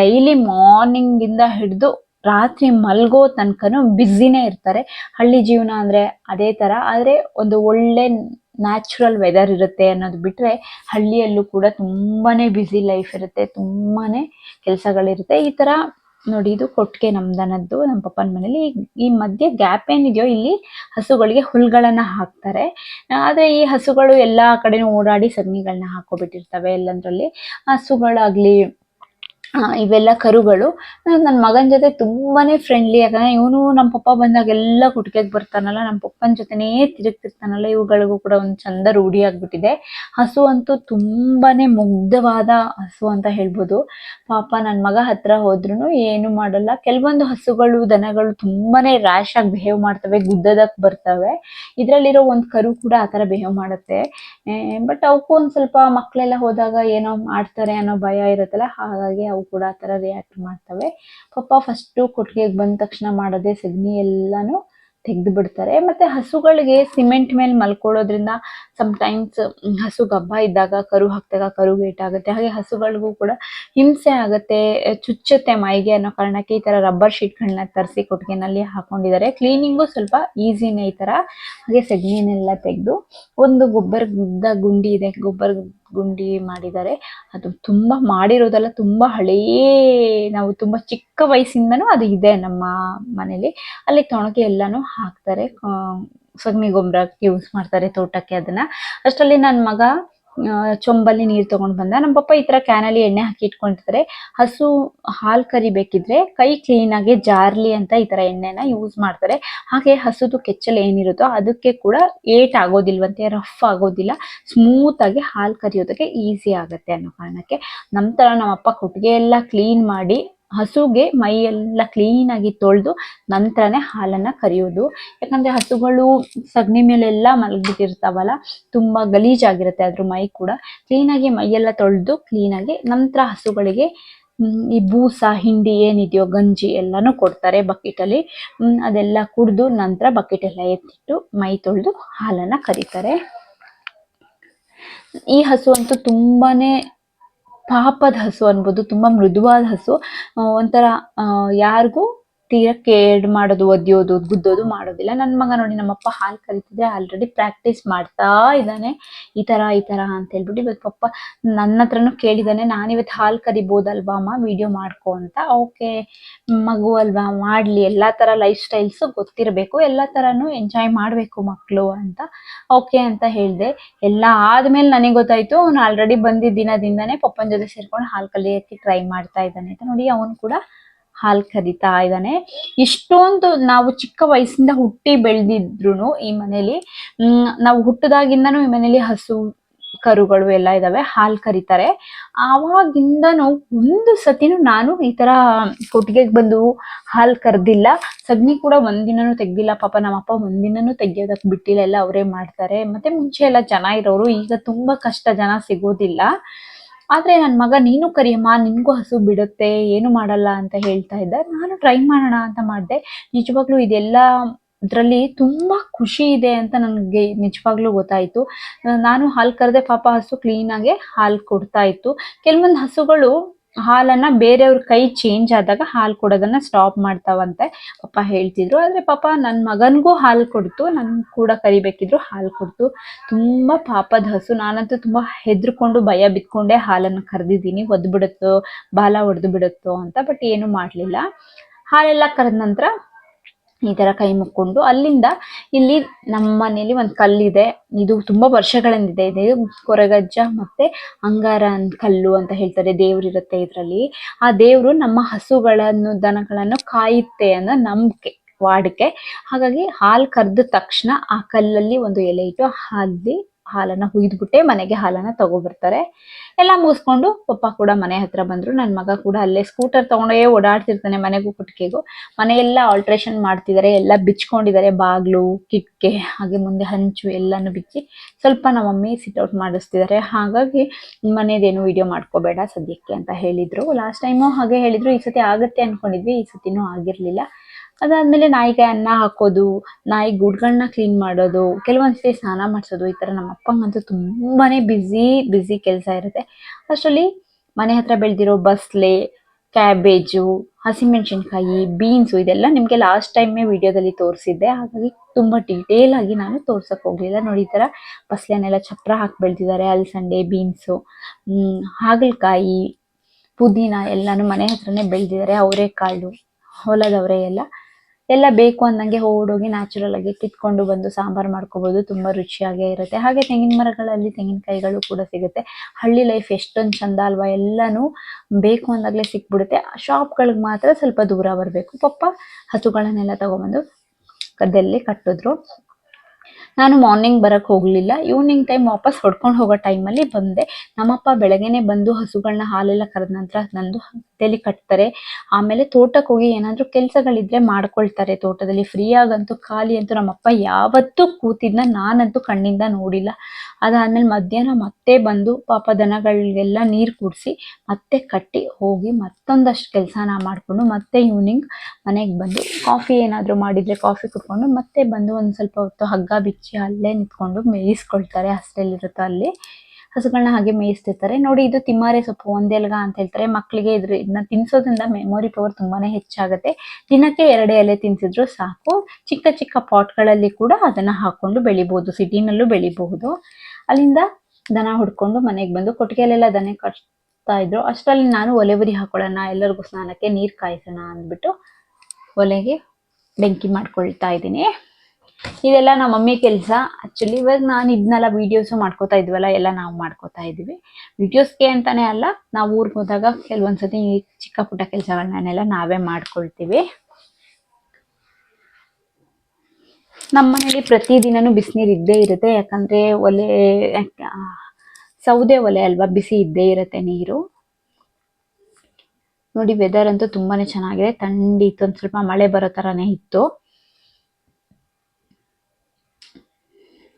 ಡೈಲಿ ಮಾರ್ನಿಂಗ್ ಇಂದ ಹಿಡಿದು ರಾತ್ರಿ ಮಲ್ಗೋ ತನಕನೂ ಬ್ಯುಸಿನೇ ಇರ್ತಾರೆ. ಹಳ್ಳಿ ಜೀವನ ಅಂದರೆ ಅದೇ ಥರ ಆದರೆ ಒಂದು ಒಳ್ಳೆ ನ್ಯಾಚುರಲ್ ವೆದರ್ ಇರುತ್ತೆ ಅನ್ನೋದು ಬಿಟ್ಟರೆ ಹಳ್ಳಿಯಲ್ಲೂ ಕೂಡ ತುಂಬಾ ಬ್ಯುಸಿ ಲೈಫ್ ಇರುತ್ತೆ. ತುಂಬಾ ಕೆಲಸಗಳಿರುತ್ತೆ. ಈ ಥರ ನೋಡಿ, ಇದು ಕೊಟ್ಟಿಗೆ ನಮ್ದನದ್ದು. ನಮ್ಮ ಪಪ್ಪನ ಮನೇಲಿ ಈ ಮಧ್ಯೆ ಗ್ಯಾಪ್ ಏನಿದೆಯೋ ಇಲ್ಲಿ ಹಸುಗಳಿಗೆ ಹುಲ್ಗಳನ್ನ ಹಾಕ್ತಾರೆ. ಆದರೆ ಈ ಹಸುಗಳು ಎಲ್ಲ ಕಡೆನೂ ಓಡಾಡಿ ಸಗಣಿಗಳನ್ನ ಹಾಕೋಬಿಟ್ಟಿರ್ತವೆ ಎಲ್ಲಂದ್ರಲ್ಲಿ. ಹಸುಗಳಾಗ್ಲಿ ಇವೆಲ್ಲ ಕರುಗಳು. ನನ್ನ ಮಗನ ಜೊತೆ ತುಂಬಾನೇ ಫ್ರೆಂಡ್ಲಿ ಯಾಕಂದ್ರೆ ಇವನು ನಮ್ಮ ಪಪ್ಪ ಬಂದಾಗೆಲ್ಲ ಕುಟ್ಕೆಗೆ ಬರ್ತಾನಲ್ಲ ನಮ್ಮ ಪಪ್ಪನ ಜೊತೆನೇ ತಿರುಗ್ತಿರ್ತಾನಲ್ಲ, ಇವುಗಳಿಗೂ ಕೂಡ ಒಂದು ಚಂದ ರೂಢಿ ಆಗ್ಬಿಟ್ಟಿದೆ. ಹಸು ಅಂತೂ ತುಂಬಾನೇ ಮುಗ್ಧವಾದ ಹಸು ಅಂತ ಹೇಳ್ಬೋದು. ಪಾಪ ನನ್ನ ಮಗ ಹತ್ರ ಹೋದ್ರುನು ಏನು ಮಾಡಲ್ಲ. ಕೆಲವೊಂದು ಹಸುಗಳು, ದನಗಳು ತುಂಬಾನೇ ರ್ಯಾಶ್ ಆಗಿ ಬಿಹೇವ್ ಮಾಡ್ತವೆ, ಗುದ್ದದಕ್ ಬರ್ತವೆ. ಇದ್ರಲ್ಲಿರೋ ಒಂದು ಕರು ಕೂಡ ಆತರ ಬಿಹೇವ್ ಮಾಡುತ್ತೆ. ಬಟ್ ಅವಕ್ಕೂ ಒಂದ್ ಸ್ವಲ್ಪ ಮಕ್ಕಳೆಲ್ಲ ಹೋದಾಗ ಏನೋ ಮಾಡ್ತಾರೆ ಅನ್ನೋ ಭಯ ಇರುತ್ತಲ್ಲ, ಹಾಗಾಗಿ ಅವು ಕೂಡ ಆ ಥರ ರಿಯಾಕ್ಟ್ ಮಾಡ್ತವೆ. ಪಪ್ಪ ಫಸ್ಟು ಕೊಟ್ಟಿಗೆಗೆ ಬಂದ ತಕ್ಷಣ ಮಾಡೋದೇ ಸಗಣಿ ಎಲ್ಲಾನು ತೆಗೆದು ಬಿಡ್ತಾರೆ. ಮತ್ತೆ ಹಸುಗಳಿಗೆ ಸಿಮೆಂಟ್ ಮೇಲೆ ಮಲ್ಕೊಳ್ಳೋದ್ರಿಂದ ಟೈಮ್ಸ್ ಹಸು ಗಬ್ಬ ಇದ್ದಾಗ ಕರು ಹಾಕಿದಾಗ ಕರು ಆಗುತ್ತೆ. ಹಾಗೆ ಹಸುಗಳಿಗೂ ಕೂಡ ಹಿಂಸೆ ಆಗುತ್ತೆ, ಚುಚ್ಚುತ್ತೆ ಮೈಗೆ ಅನ್ನೋ ಕಾರಣಕ್ಕೆ ಈ ತರ ರಬ್ಬರ್ ಶೀಟ್ಗಳನ್ನ ತರಿಸಿ ಕೊಟ್ಟಿಗೆನಲ್ಲಿ ಹಾಕೊಂಡಿದ್ದಾರೆ. ಕ್ಲೀನಿಂಗು ಸ್ವಲ್ಪ ಈಸಿನೇ ಈ ತರ ಹಾಗೆ ಸಗಣಿನೆಲ್ಲ ತೆಗೆದು ಒಂದು ಗೊಬ್ಬರದ ಗುಂಡಿ ಇದೆ ಗೊಬ್ಬರ ಗುಂಡಿ ಮಾಡಿದ್ದಾರೆ. ಅದು ತುಂಬಾ ಮಾಡಿರೋದಲ್ಲ ತುಂಬಾ ಹಳೇ ನಾವು ತುಂಬಾ ಚಿಕ್ಕ ವಯಸ್ಸಿಂದನೂ ಅದು ಇದೆ ನಮ್ಮ ಮನೇಲಿ. ಅಲ್ಲಿ ತೊಣಗಿ ಎಲ್ಲಾನು ಹಾಕ್ತಾರೆ. ಸಗಣಿ ಗೊಬ್ಬರಕ್ಕೆ ಯೂಸ್ ಮಾಡ್ತಾರೆ ತೋಟಕ್ಕೆ ಅದನ್ನ. ಅಷ್ಟರಲ್ಲಿ ನನ್ನ ಮಗ ಚೊಂಬಲ್ಲಿ ನೀರು ತಗೊಂಡ್ ಬಂದ. ನಮ್ಮ ಪಪ್ಪ ಈ ತರ ಕ್ಯಾನಲ್ಲಿ ಎಣ್ಣೆ ಹಾಕಿ ಇಟ್ಕೊಂಡಿರ್ತಾರೆ. ಹಸು, ಹಾಲು ಕರಿಬೇಕಿದ್ರೆ ಕೈ ಕ್ಲೀನ್ ಆಗಿ ಜಾರ್ಲಿ ಅಂತ ಈ ತರ ಎಣ್ಣೆನ ಯೂಸ್ ಮಾಡ್ತಾರೆ. ಹಾಗೆ ಹಸುದು ಕೆಚ್ಚಲು ಏನಿರುತ್ತೋ ಅದಕ್ಕೆ ಕೂಡ ಏಟ್ ಆಗೋದಿಲ್ವಂತೆ ರಫ್ ಆಗೋದಿಲ್ಲ. ಸ್ಮೂತ್ ಆಗಿ ಹಾಲ್ ಕರಿಯೋದಕ್ಕೆ ಈಸಿ ಆಗುತ್ತೆ ಅನ್ನೋ ಕಾರಣಕ್ಕೆ ನಂತರ ನಮ್ಮ ಅಪ್ಪ ಕೊಟ್ಟಿಗೆ ಎಲ್ಲ ಕ್ಲೀನ್ ಮಾಡಿ ಹಸುಗೆ ಮೈ ಎಲ್ಲ ಕ್ಲೀನ್ ಆಗಿ ತೊಳೆದು ನಂತರನೇ ಹಾಲನ್ನ ಕರಿಯೋದು. ಯಾಕಂದ್ರೆ ಹಸುಗಳು ಸಗಣಿ ಮೇಲೆಲ್ಲ ಮಲಗಿಬಿಟ್ಟಿರ್ತಾವಲ್ಲ, ತುಂಬಾ ಗಲೀಜಾಗಿರುತ್ತೆ ಅದ್ರ ಮೈ ಕೂಡ. ಕ್ಲೀನಾಗಿ ಮೈಯೆಲ್ಲ ತೊಳೆದು ಕ್ಲೀನಾಗಿ ನಂತರ ಹಸುಗಳಿಗೆ ಈ ಬೂಸ, ಹಿಂಡಿ ಏನಿದೆಯೋ, ಗಂಜಿ ಎಲ್ಲಾನು ಕೊಡ್ತಾರೆ ಬಕೆಟಲ್ಲಿ. ಅದೆಲ್ಲ ಕುಡಿದು ನಂತರ ಬಕೆಟೆಲ್ಲ ಎತ್ತಿಟ್ಟು ಮೈ ತೊಳೆದು ಹಾಲನ್ನ ಕರೀತಾರೆ. ಈ ಹಸು ಅಂತೂ ತುಂಬಾನೇ ಪಾಪದ ಹಸು ಅನ್ಬೋದು ತುಂಬಾ ಮೃದುವಾದ ಹಸು. ಒಂಥರ ಯಾರಿಗೂ ತೀರಾ ಕೇಡ್ ಮಾಡೋದು, ಒದ್ಯೋದು, ಗುದ್ದೋದು ಮಾಡೋದಿಲ್ಲ. ನನ್ನ ಮಗ ನೋಡಿ ನಮ್ಮಪ್ಪ ಹಾಲು ಕರಿತಿದ್ರೆ ಆಲ್ರೆಡಿ ಪ್ರಾಕ್ಟೀಸ್ ಮಾಡ್ತಾ ಇದ್ದಾನೆ. ಈ ತರ ಈ ತರ ಅಂತ ಹೇಳ್ಬಿಟ್ಟು ಇವತ್ತು ಪಪ್ಪ ನನ್ನ ಹತ್ರನು ಕೇಳಿದಾನೆ ನಾನು ಇವತ್ತು ಹಾಲು ಕರಿಬೋದಲ್ವಾ ಅಮ್ಮ ವಿಡಿಯೋ ಮಾಡ್ಕೊ ಅಂತ. ಓಕೆ, ಮಗು ಅಲ್ವಾ, ಮಾಡ್ಲಿ. ಎಲ್ಲಾ ತರ ಲೈಫ್ ಸ್ಟೈಲ್ಸ್ ಗೊತ್ತಿರಬೇಕು, ಎಲ್ಲಾ ತರನು ಎಂಜಾಯ್ ಮಾಡ್ಬೇಕು ಮಕ್ಕಳು ಅಂತ. ಓಕೆ ಅಂತ ಹೇಳ್ದೆ. ಎಲ್ಲ ಆದ್ಮೇಲೆ ನನಗೆ ಗೊತ್ತಾಯ್ತು, ಅವ್ನು ಆಲ್ರೆಡಿ ಬಂದಿದ್ದ ದಿನದಿಂದಾನೇ ಪಪ್ಪನ ಜೊತೆ ಸೇರ್ಕೊಂಡು ಹಾಲು ಕಲಿಯಕ್ಕೆ ಟ್ರೈ ಮಾಡ್ತಾ ಇದ್ದಾನೆ ಅಂತ. ನೋಡಿ, ಅವನು ಕೂಡ ಹಾಲ್ ಕರಿತಾ ಇದ್ದಾನೆ. ಇಷ್ಟೊಂದು ನಾವು ಚಿಕ್ಕ ವಯಸ್ಸಿಂದ ಹುಟ್ಟಿ ಬೆಳೆದಿದ್ರು ಈ ಮನೇಲಿ ನಾವು ಹುಟ್ಟದಾಗಿಂದನೂ ಈ ಮನೇಲಿ ಹಸು ಕರುಗಳು ಎಲ್ಲ ಇದಾವೆ, ಹಾಲ್ ಕರಿತಾರೆ. ಆವಾಗಿಂದನು ಒಂದು ಸತಿನೂ ನಾನು ಈ ತರ ಕೊಟ್ಟಿಗೆಗೆ ಬಂದು ಹಾಲ್ ಕರೆದಿಲ್ಲ. ಸಗ್ನಿ ಕೂಡ ಒಂದಿನೂ ತೆಗ್ದಿಲ್ಲ, ಪಾಪ ನಮ್ಮಪ್ಪ ಒಂದಿನೂ ತೆಗಿಯೋದಕ್ ಬಿಟ್ಟಿಲ್ಲ, ಎಲ್ಲ ಅವರೇ ಮಾಡ್ತಾರೆ. ಮತ್ತೆ ಮುಂಚೆ ಎಲ್ಲ ಜನ ಇರೋರು, ಈಗ ತುಂಬಾ ಕಷ್ಟ ಜನ ಸಿಗೋದಿಲ್ಲ. ಆದ್ರೆ ನನ್ನ ಮಗ ನೀನು ಕರಿಯಮ್ಮ, ನಿನಗೂ ಹಸು ಬಿಡುತ್ತೆ, ಏನು ಮಾಡಲ್ಲ ಅಂತ ಹೇಳ್ತಾ ಇದ್ದ. ನಾನು ಟ್ರೈ ಮಾಡೋಣ ಅಂತ ಮಾಡಿದೆ. ನಿಜವಾಗ್ಲೂ ಇದೆಲ್ಲ ಇದರಲ್ಲಿ ತುಂಬ ಖುಷಿ ಇದೆ ಅಂತ ನನಗೆ ನಿಜವಾಗ್ಲೂ ಗೊತ್ತಾಯಿತು. ನಾನು ಹಾಲು ಕರೆದೆ ಪಾಪ ಹಸು ಕ್ಲೀನಾಗೆ ಹಾಲು ಕೊಡ್ತಾ ಇತ್ತು. ಕೆಲವೊಂದು ಹಸುಗಳು ಹಾಲನ್ನ ಬೇರೆಯವ್ರ ಕೈ ಚೇಂಜ್ ಆದಾಗ ಹಾಲು ಕೊಡೋದನ್ನ ಸ್ಟಾಪ್ ಮಾಡ್ತಾವಂತೆ. ಪಾಪ ಹೇಳ್ತಿದ್ರು, ಆದ್ರೆ ಪಾಪ ನನ್ನ ಮಗನ್ಗೂ ಹಾಲು ಕೊಡ್ತು, ನನ್ ಕೂಡ ಕರಿಬೇಕಿದ್ರು ಹಾಲು ಕೊಡ್ತು. ತುಂಬಾ ಪಾಪದ ಹಸು, ನಾನಂತೂ ತುಂಬಾ ಹೆದ್ರಕೊಂಡು ಭಯ ಬಿತ್ಕೊಂಡೆ ಹಾಲನ್ನು ಕರೆದಿದ್ದೀನಿ ಒದ್ ಬಿಡುತ್ತೋ ಬಾಲ ಒಡೆದು ಬಿಡುತ್ತೋ ಅಂತ ಬಟ್ ಏನು ಮಾಡ್ಲಿಲ್ಲ. ಹಾಲೆಲ್ಲ ಕರೆದ ನಂತರ ಈ ತರ ಕೈ ಮುಕ್ಕೊಂಡು ಅಲ್ಲಿಂದ ಇಲ್ಲಿ ನಮ್ಮ ಮನೇಲಿ ಒಂದು ಕಲ್ಲಿದೆ. ಇದು ತುಂಬಾ ವರ್ಷಗಳಿಂದ ಇದೆ. ಕೊರಗಜ್ಜ ಮತ್ತೆ ಅಂಗಾರ ಕಲ್ಲು ಅಂತ ಹೇಳ್ತಾರೆ. ದೇವ್ರು ಇರುತ್ತೆ ಇದ್ರಲ್ಲಿ. ಆ ದೇವ್ರು ನಮ್ಮ ಹಸುಗಳನ್ನು, ದನಗಳನ್ನು ಕಾಯುತ್ತೆ ಅನ್ನೋ ನಂಬಿಕೆ, ವಾಡಿಕೆ. ಹಾಗಾಗಿ ಹಾಲ್ ಕರೆದ ತಕ್ಷಣ ಆ ಕಲ್ಲಲ್ಲಿ ಒಂದು ಎಲೆ ಇಟ್ಟು ಅಲ್ಲಿ ಹಾಲನ್ನ ಹುಯ್ದ್ಬಿಟ್ಟೆ, ಮನೆಗೆ ಹಾಲನ್ನ ತಗೊಬರ್ತಾರೆ. ಎಲ್ಲ ಮುಗಿಸ್ಕೊಂಡು ಪಪ್ಪ ಕೂಡ ಮನೆ ಹತ್ರ ಬಂದ್ರು. ನನ್ನ ಮಗ ಕೂಡ ಅಲ್ಲೇ ಸ್ಕೂಟರ್ ತಗೊಂಡೇ ಓಡಾಡ್ತಿರ್ತಾನೆ ಮನೆಗೂ ಕುಟ್ಕೆಗೂ ಮನೆಯೆಲ್ಲ ಆಲ್ಟ್ರೇಷನ್ ಮಾಡ್ತಿದ್ದಾರೆ, ಎಲ್ಲ ಬಿಚ್ಕೊಂಡಿದ್ದಾರೆ. ಬಾಗ್ಲು, ಕಿಟ್ಕೆ, ಹಾಗೆ ಮುಂದೆ ಹಂಚು ಎಲ್ಲಾನು ಬಿಚ್ಚಿ ಸ್ವಲ್ಪ ನಮ್ಮ ಮಮ್ಮಿ ಸಿಟ್ ಔಟ್ ಮಾಡಿಸ್ತಿದ್ದಾರೆ. ಹಾಗಾಗಿ ಮನೇದೇನು ವಿಡಿಯೋ ಮಾಡ್ಕೋಬೇಡ ಸದ್ಯಕ್ಕೆ ಅಂತ ಹೇಳಿದ್ರು. ಲಾಸ್ಟ್ ಟೈಮು ಹಾಗೆ ಹೇಳಿದ್ರು, ಈ ಸತಿ ಆಗುತ್ತೆ ಅನ್ಕೊಂಡಿದ್ವಿ, ಈ ಸತಿನೂ ಆಗಿರ್ಲಿಲ್ಲ. ಅದಾದ್ಮೇಲೆ ನಾಯಿಗೆ ಅನ್ನ ಹಾಕೋದು, ನಾಯಿ ಗೂಡ್ಗಳನ್ನ ಕ್ಲೀನ್ ಮಾಡೋದು, ಕೆಲವೊಂದ್ಸತಿ ಸ್ನಾನ ಮಾಡಿಸೋದು, ಈ ತರ ನಮ್ಮ ಅಪ್ಪಂಗಂತೂ ತುಂಬಾನೇ ಬ್ಯುಸಿ ಬ್ಯುಸಿ ಕೆಲಸ ಇರುತ್ತೆ. ಅಷ್ಟರಲ್ಲಿ ಮನೆ ಹತ್ರ ಬೆಳೆದಿರೋ ಬಸ್ಲೆ ಕ್ಯಾಬೇಜು ಹಸಿಮೆಣಸಿನ್ಕಾಯಿ ಬೀನ್ಸು ಇದೆಲ್ಲ ನಿಮಗೆ ಲಾಸ್ಟ್ ಟೈಮೇ ವಿಡಿಯೋದಲ್ಲಿ ತೋರಿಸಿದ್ದೆ. ಹಾಗಾಗಿ ತುಂಬಾ ಡೀಟೇಲ್ ಆಗಿ ನಾನು ತೋರ್ಸಕ್ ಹೋಗ್ಲಿಲ್ಲ. ನೋಡಿ, ಈ ಥರ ಬಸ್ಲೆನೆಲ್ಲ ಚಪ್ರ ಹಾಕಿ ಬೆಳೆದಿದ್ದಾರೆ, ಅಲಸಂಡೆ ಬೀನ್ಸು ಹಾಗಲಕಾಯಿ, ಪುದೀನ ಎಲ್ಲಾನು ಮನೆ ಹತ್ರನೇ ಬೆಳೆದಿದ್ದಾರೆ. ಅವರೆಕಾಳು, ಹೊಲದವರೆ ಎಲ್ಲ. ಎಲ್ಲ ಬೇಕು ಅಂದಂಗೆ ಓಡೋಗಿ ನ್ಯಾಚುರಲ್ ಆಗಿ ಕಿತ್ಕೊಂಡು ಬಂದು ಸಾಂಬಾರ್ ಮಾಡ್ಕೋಬಹುದು ತುಂಬಾ ರುಚಿಯಾಗೇ ಇರುತ್ತೆ. ಹಾಗೆ ತೆಂಗಿನ ಮರಗಳಲ್ಲಿ ತೆಂಗಿನಕಾಯಿಗಳು ಕೂಡ ಸಿಗುತ್ತೆ. ಹಳ್ಳಿ ಲೈಫ್ ಎಷ್ಟೊಂದು ಚಂದ ಅಲ್ವಾ? ಎಲ್ಲಾನು ಬೇಕು ಅಂದಾಗ್ಲೇ ಸಿಕ್ಬಿಡುತ್ತೆ. ಶಾಪ್ಗಳಿಗೆ ಮಾತ್ರ ಸ್ವಲ್ಪ ದೂರ ಬರಬೇಕು. ಪಪ್ಪ ಹಸುಗಳನ್ನೆಲ್ಲ ತಗೊಂಡ್ಬಂದು ಗದ್ದೆಯಲ್ಲಿ ಕಟ್ಟಿದ್ರು. ನಾನು ಮಾರ್ನಿಂಗ್ ಬರಕ್ ಹೋಗ್ಲಿಲ್ಲ. ಈವ್ನಿಂಗ್ ಟೈಮ್ ವಾಪಸ್ ಹೊಡ್ಕೊಂಡು ಹೋಗೋ ಟೈಮಲ್ಲಿ ಬಂದೆ. ನಮ್ಮಪ್ಪ ಬೆಳಗ್ಗೆನೆ ಬಂದು ಹಸುಗಳನ್ನ ಹಾಲೆಲ್ಲ ಕರೆದ ನಂತರ ನಂದು ಹತ್ತೆಲಿ ಕಟ್ತಾರೆ. ಆಮೇಲೆ ತೋಟಕ್ಕೆ ಹೋಗಿ ಏನಾದ್ರು ಕೆಲಸಗಳಿದ್ರೆ ಮಾಡ್ಕೊಳ್ತಾರೆ ತೋಟದಲ್ಲಿ. ಫ್ರೀ ಆಗಂತೂ ಖಾಲಿ ಅಂತೂ ನಮ್ಮಪ್ಪ ಯಾವತ್ತೂ ಕೂತಿದ್ನ ನಾನಂತೂ ಕಣ್ಣಿಂದ ನೋಡಿಲ್ಲ. ಅದಾದ್ಮೇಲೆ ಮಧ್ಯಾಹ್ನ ಮತ್ತೆ ಬಂದು ಪಾಪ ದನಗಳಿಗೆಲ್ಲ ನೀರು ಕುಡಿಸಿ ಮತ್ತೆ ಕಟ್ಟಿ ಹೋಗಿ ಮತ್ತೊಂದಷ್ಟು ಕೆಲಸನ ಮಾಡಿಕೊಂಡು ಮತ್ತೆ ಈವ್ನಿಂಗ್ ಮನೆಗೆ ಬಂದು ಕಾಫಿ ಏನಾದರೂ ಮಾಡಿದರೆ ಕಾಫಿ ಕುಡ್ಕೊಂಡು ಮತ್ತೆ ಬಂದು ಒಂದು ಸ್ವಲ್ಪ ಹೊತ್ತು ಹಗ್ಗ ಬಿಚ್ಚಿ ಅಲ್ಲೇ ನಿಂತ್ಕೊಂಡು ಮೇಯಿಸ್ಕೊಳ್ತಾರೆ. ಹಸ್ರೆಲ್ಲಿರುತ್ತೋ ಅಲ್ಲಿ. ಹಸುಗಳನ್ನ ಹಾಗೆ ಮೇಯಿಸ್ತಿರ್ತಾರೆ. ನೋಡಿ ಇದು ತಿಮ್ಮಾರೆ ಸೊಪ್ಪು ಒಂದೆಲ್ಗ ಅಂತ ಹೇಳ್ತಾರೆ. ಮಕ್ಕಳಿಗೆ ಇದ್ರ ಇದನ್ನ ತಿನ್ಸೋದ್ರಿಂದ ಮೆಮೊರಿ ಪವರ್ ತುಂಬಾನೇ ಹೆಚ್ಚಾಗುತ್ತೆ. ದಿನಕ್ಕೆ ಎರಡು ಎಲೆ ತಿನ್ಸಿದ್ರು ಸಾಕು. ಚಿಕ್ಕ ಚಿಕ್ಕ ಪಾಟ್ಗಳಲ್ಲಿ ಕೂಡ ಅದನ್ನ ಹಾಕೊಂಡು ಬೆಳಿಬಹುದು ಸಿಟಿನಲ್ಲೂ ಬೆಳಿಬಹುದು. ಅಲ್ಲಿಂದ ದನ ಹುಡ್ಕೊಂಡು ಮನೆಗೆ ಬಂದು ಕೊಟ್ಟಿಗೆಲೆಲ್ಲ ದನ ಕಟ್ತಾ ಇದ್ರು. ಅಷ್ಟರಲ್ಲಿ ನಾನು ಒಲೆ ಉರಿ ಹಾಕೊಳ್ಳೋಣ, ಎಲ್ಲರಿಗೂ ಸ್ನಾನಕ್ಕೆ ನೀರು ಕಾಯಿಸೋಣ ಅಂದ್ಬಿಟ್ಟು ಒಲೆಗೆ ಬೆಂಕಿ ಮಾಡ್ಕೊಳ್ತಾ ಇದ್ದೀನಿ. ಇದೆಲ್ಲ ನಮ್ಮ ಮಮ್ಮಿ ಕೆಲಸ. ಆಕ್ಚುಲಿ ಇವಾಗ ನಾನು ಇದನ್ನೆಲ್ಲ ವಿಡಿಯೋಸ್ ಮಾಡ್ಕೋತಾ ಇದ್ವಲ್ಲ, ಎಲ್ಲ ನಾವು ಮಾಡ್ಕೋತಾ ಇದ್ವಿ ವಿಡಿಯೋಸ್ಗೆ ಅಂತಾನೆ ಅಲ್ಲ, ನಾವು ಊರಿಗೆ ಹೋದಾಗ ಕೆಲವೊಂದ್ಸತಿ ಈ ಚಿಕ್ಕ ಪುಟ್ಟ ಕೆಲಸಗಳನ್ನೆಲ್ಲ ನಾವೇ ಮಾಡ್ಕೊಳ್ತೀವಿ. ನಮ್ಮ ಮನೇಲಿ ಪ್ರತಿದಿನನೂ ಬಿಸಿನೀರು ಇದ್ದೇ ಇರುತ್ತೆ, ಯಾಕಂದ್ರೆ ಒಲೆ ಸೌದೆ ಒಲೆ ಅಲ್ವಾ, ಬಿಸಿ ಇದ್ದೇ ಇರುತ್ತೆ ನೀರು. ನೋಡಿ ವೆದರ್ ಅಂತೂ ತುಂಬಾನೇ ಚೆನ್ನಾಗಿದೆ. ಥಂಡಿ ಇತ್ತು, ಒಂದ್ ಸ್ವಲ್ಪ ಮಳೆ ಬರೋ ತರಾನೇ ಇತ್ತು.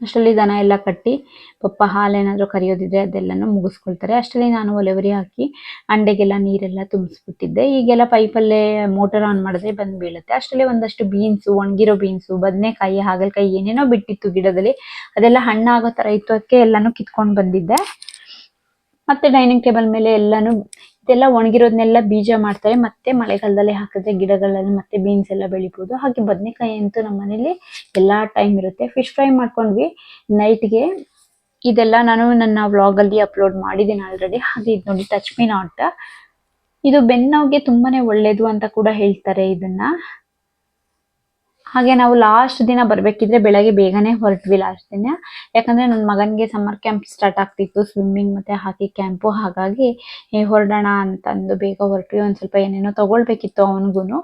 ಅಷ್ಟರಲ್ಲಿ ದನ ಎಲ್ಲ ಕಟ್ಟಿ ಪಪ್ಪ ಹಾಲೇನಾದರೂ ಕರಿಯೋದಿದ್ರೆ ಅದೆಲ್ಲನೂ ಮುಗಿಸ್ಕೊಳ್ತಾರೆ. ಅಷ್ಟರಲ್ಲಿ ನಾನು ಒಲೆವರಿ ಹಾಕಿ ಅಂಡೆಗೆಲ್ಲ ನೀರೆಲ್ಲ ತುಂಬಿಸ್ಬಿಟ್ಟಿದ್ದೆ. ಈಗೆಲ್ಲ ಪೈಪಲ್ಲೇ ಮೋಟರ್ ಆನ್ ಮಾಡಿದ್ರೆ ಬಂದು ಬೀಳುತ್ತೆ. ಅಷ್ಟರಲ್ಲಿ ಒಂದಷ್ಟು ಬೀನ್ಸು ಒಣಗಿರೋ ಬೀನ್ಸು ಬದನೆಕಾಯಿ, ಹಾಗಲಕಾಯಿ ಏನೇನೋ ಬಿಟ್ಟಿತ್ತು ಗಿಡದಲ್ಲಿ. ಅದೆಲ್ಲ ಹಣ್ಣಾಗೋ ಥರ ಇತ್ತು. ಅದಕ್ಕೆ ಎಲ್ಲಾನು ಕಿತ್ಕೊಂಡು ಬಂದಿದ್ದೆ. ಮತ್ತೆ ಡೈನಿಂಗ್ ಟೇಬಲ್ ಮೇಲೆ ಎಲ್ಲಾನು ಇದೆಲ್ಲ ಒಣಗಿರೋದನ್ನೆಲ್ಲ ಬೀಜ ಮಾಡ್ತಾರೆ. ಮತ್ತೆ ಮಳೆಗಾಲದಲ್ಲಿ ಹಾಕಿದ್ರೆ ಗಿಡಗಳಲ್ಲಿ ಮತ್ತೆ ಬೀನ್ಸ್ ಎಲ್ಲ ಬೆಳಿಬಹುದು ಹಾಗೆ ಬದನೆಕಾಯಿ ಅಂತೂ ನಮ್ಮ ಮನೇಲಿ ಎಲ್ಲಾ ಟೈಮ್ ಇರುತ್ತೆ. ಫಿಶ್ ಫ್ರೈ ಮಾಡ್ಕೊಂಡ್ವಿ ನೈಟ್ಗೆ ಇದೆಲ್ಲ ನಾನು ನನ್ನ ವ್ಲಾಗ್ ಅಲ್ಲಿ ಅಪ್ಲೋಡ್ ಮಾಡಿದ್ದೀನಿ ಆಲ್ರೆಡಿ ಹಾಗೆ ಇದು ನೋಡಿ ಟಚ್ ಮೀ ನಾಟ್ ಇದು ಬೆನ್ನೋಗೆ ತುಂಬಾನೇ ಒಳ್ಳೇದು ಅಂತ ಕೂಡ ಹೇಳ್ತಾರೆ ಇದನ್ನ. ಹಾಗೆ ನಾವು ಲಾಸ್ಟ್ ದಿನ ಬರ್ಬೇಕಿದ್ರೆ ಬೆಳಗ್ಗೆ ಬೇಗನೆ ಹೊರಟ್ವಿ ಲಾಸ್ಟ್ ದಿನ. ಯಾಕಂದ್ರೆ ನನ್ನ ಮಗನಿಗೆ ಸಮ್ಮರ್ ಕ್ಯಾಂಪ್ ಸ್ಟಾರ್ಟ್ ಆಗ್ತಿತ್ತು ಸ್ವಿಮ್ಮಿಂಗ್ ಮತ್ತೆ ಹಾಕಿ ಕ್ಯಾಂಪು ಹಾಗಾಗಿ ಹೊರಡೋಣ ಅಂತಂದು ಬೇಗ ಹೊರಟ್ವಿ. ಒಂದ್ ಸ್ವಲ್ಪ ಏನೇನೋ ತಗೊಳ್ಬೇಕಿತ್ತು ಅವನಿಗೂ